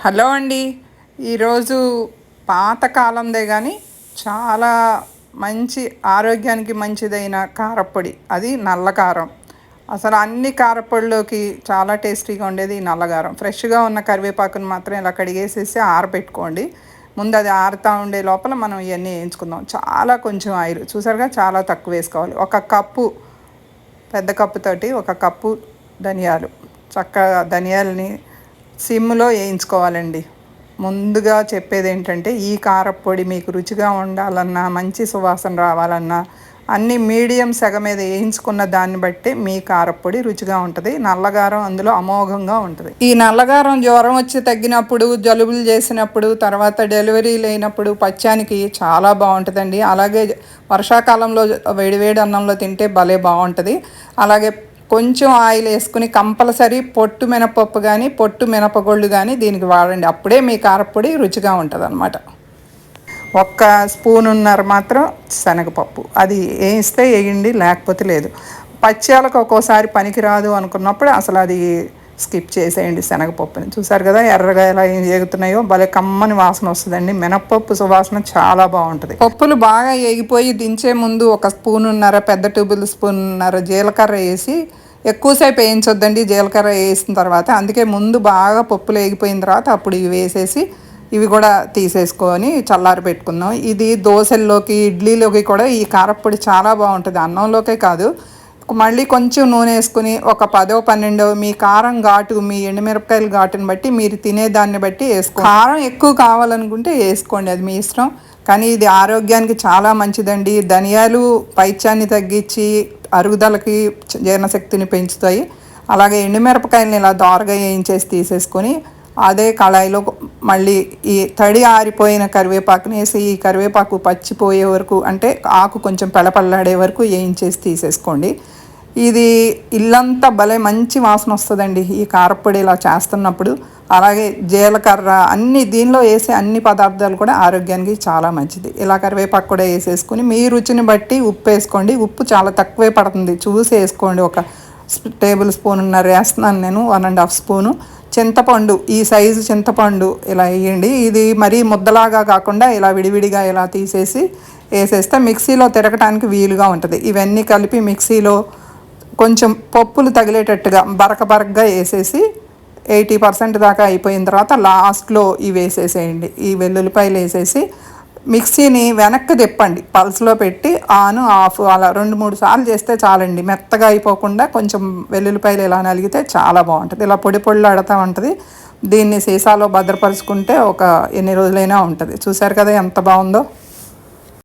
Hello అండి. ఈరోజు పాతకాలందే కానీ చాలా మంచి ఆరోగ్యానికి మంచిదైన కారప్పొడి. అది నల్ల కారం. అసలు అన్ని కారప్పొడిలోకి చాలా టేస్టీగా ఉండేది ఈ నల్లగారం ఫ్రెష్గా ఉన్న కరివేపాకుని మాత్రం ఇలా కడిగేసేసి ఆరబెట్టుకోండి ముందు అది ఆరుతూ ఉండే లోపల మనం ఇవన్నీ వేయించుకుందాం. చాలా కొంచెం ఆయిల్. చూసారుగా చాలా తక్కువ వేసుకోవాలి. ఒక కప్పు పెద్ద కప్పుతోటి ఒక కప్పు ధనియాలు. చక్కగా ధనియాలని సిమ్లో వేయించుకోవాలండి. ముందుగా చెప్పేది ఏంటంటే ఈ కారప్పొడి మీకు రుచిగా ఉండాలన్నా మంచి సువాసన రావాలన్నా అన్ని మీడియం సెగ మీద వేయించుకున్న దాన్ని బట్టి మీ కారపొడి రుచిగా ఉంటుంది. నల్లగారం అందులో అమోఘంగా ఉంటుంది. ఈ నల్లగారం జ్వరం వచ్చి తగ్గినప్పుడు జలుబులు చేసినప్పుడు తర్వాత డెలివరీ లేనప్పుడు పచ్చానికి చాలా బాగుంటుందండి. అలాగే వర్షాకాలంలో వేడివేడి అన్నంలో తింటే భలే బాగుంటుంది. అలాగే కొంచెం ఆయిల్ వేసుకుని కంపల్సరీ పొట్టు మినపప్పు కానీ పొట్టు మినపగొళ్ళు కానీ దీనికి వాడండి. అప్పుడే మీ కారపొడి రుచిగా ఉంటుంది అనమాట ఒక్క స్పూన్ ఉన్నారు మాత్రం శనగపప్పు. అది వేయిస్తే వేయండి లేకపోతే లేదు. పచ్చాలకు ఒక్కోసారి పనికిరాదు అనుకున్నప్పుడు అసలు అది స్కిప్ చేసేయండి శనగపప్పుని. చూసారు కదా ఎర్రగా ఎలా ఏం చేగుతున్నాయో భలే కమ్మని వాసన వస్తుందండి. మినప్పప్పు సువాసన చాలా బాగుంటుంది. పప్పులు బాగా ఏగిపోయి దించే ముందు ఒక స్పూన్ ఉన్నర పెద్ద టేబుల్ స్పూన్ ఉన్నర జీలకర్ర వేసి ఎక్కువసేపు వేయించొద్దండి జీలకర్ర వేసిన తర్వాత. అందుకే ముందు బాగా పప్పులు వేగిపోయిన తర్వాత అప్పుడు ఇవి వేసేసి ఇవి కూడా తీసేసుకొని చల్లారి పెట్టుకుందాం. ఇది దోశల్లోకి ఇడ్లీలోకి కూడా ఈ కారప్పొడి చాలా బాగుంటుంది. అన్నంలోకే కాదు మళ్ళీ కొంచెం నూనె వేసుకుని ఒక పదో పన్నెండో మీ కారం ఘాటు మీ ఎండుమిరపకాయల ఘాటుని బట్టి మీరు తినేదాన్ని బట్టి వేసుకో కారం ఎక్కువ కావాలనుకుంటే వేసుకోండి అది మీ ఇష్టం. కానీ ఇది ఆరోగ్యానికి చాలా మంచిదండి. ధనియాలు పైత్యాన్ని తగ్గించి అరుగుదలకి జీర్ణశక్తిని పెంచుతాయి. అలాగే ఎండుమిరపకాయలని ఇలా దోరగా వేయించేసి తీసేసుకొని అదే కళాయిలో మళ్ళీ ఈ తడి ఆరిపోయిన కరివేపాకుని వేసి ఈ కరివేపాకు పచ్చిపోయే వరకు అంటే ఆకు కొంచెం పెళపల్లాడే వరకు వేయించేసి తీసేసుకోండి. ఇది ఇల్లంతా భలే మంచి వాసన వస్తుందండి ఈ కారపొడి ఇలా చేస్తున్నప్పుడు. అలాగే జీలకర్ర అన్ని దీనిలో వేసే అన్ని పదార్థాలు కూడా ఆరోగ్యానికి చాలా మంచిది. ఇలా కరివేపాకు కూడా వేసేసుకుని మీ రుచిని బట్టి ఉప్పు వేసుకోండి. ఉప్పు చాలా తక్కువే పడుతుంది. చూసి వేసుకోండి. ఒక టేబుల్ స్పూన్ ఉన్నారు వేస్తున్నాను నేను. One and half spoon. చింతపండు ఈ సైజు చింతపండు ఇలా వేయండి. ఇది మరీ ముద్దలాగా కాకుండా ఇలా విడివిడిగా ఇలా తీసేసి వేసేస్తే మిక్సీలో తిరగటానికి వీలుగా ఉంటుంది. ఇవన్నీ కలిపి మిక్సీలో కొంచెం పప్పులు తగిలేటట్టుగా బరక బరకగా వేసేసి ఎయిటీ పర్సెంట్ దాకా అయిపోయిన తర్వాత లాస్ట్లో ఇవి వేసేసేయండి. ఈ వెల్లుల్లిపాయలు వేసేసి మిక్సీని వెనక్కి తిప్పండి. పల్స్లో పెట్టి ఆన్ ఆఫ్ అలా రెండు మూడు సార్లు చేస్తే చాలండి. మెత్తగా అయిపోకుండా కొంచెం వెల్లుల్లిపాయలు ఇలా నలిగితే చాలా బాగుంటుంది. ఇలా పొడి పొడిలో ఆడుతూ ఉంటుంది. దీన్ని సీసాలో భద్రపరుచుకుంటే ఒక ఎన్ని రోజులైనా ఉంటుంది. చూసారు కదా ఎంత బాగుందో?